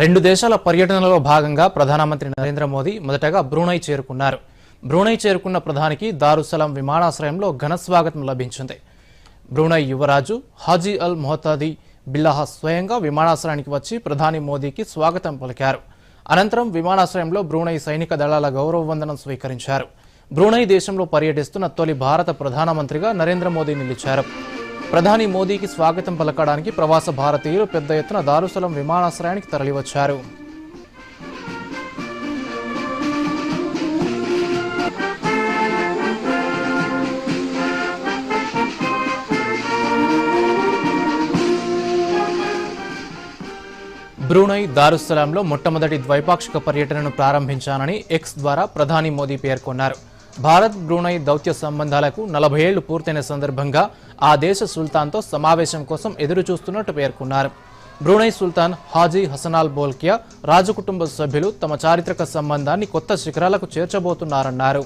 రెండు దేశాల పర్యటనలో భాగంగా ప్రధానమంత్రి నరేంద్ర మోదీ మొదటగా బ్రూనై చేరుకున్నారు. బ్రూనై చేరుకున్న ప్రధానికి దారుసలం విమానాశ్రయంలో ఘన స్వాగతం లభించింది. బ్రూనై యువరాజు హాజీ అల్ మొహతాది బిల్లాహ స్వయంగా విమానాశ్రయానికి వచ్చి ప్రధాని మోదీకి స్వాగతం పలికారు. అనంతరం విమానాశ్రయంలో బ్రూనై సైనిక దళాల గౌరవ వందనం స్వీకరించారు. బ్రూనై దేశంలో పర్యటిస్తున్న తొలి భారత ప్రధానమంత్రిగా నరేంద్ర మోదీ నిలిచారు. ప్రధాని మోదీకి స్వాగతం పలకడానికి ప్రవాస భారతీయులు పెద్ద ఎత్తున దారుసలం విమానాశ్రయానికి తరలివచ్చారు. బ్రూనై దారుస్సలాంలో మొట్టమొదటి ద్వైపాక్షిక పర్యటనను ప్రారంభించానని ఎక్స్ ద్వారా ప్రధాని మోదీ పేర్కొన్నారు. భారత్ బ్రూనై దౌత్య సంబంధాలకు నలభై ఏళ్ళు పూర్తయిన సందర్భంగా ఆ దేశ సుల్తాన్తో సమావేశం కోసం ఎదురు చూస్తున్నట్టు పేర్కొన్నారు. Brunei Sultan Haji Hassanal Bolkiah రాజకుటుంబ సభ్యులు తమ చారిత్రక సంబంధాన్ని కొత్త శిఖరాలకు చేర్చబోతున్నారన్నారు.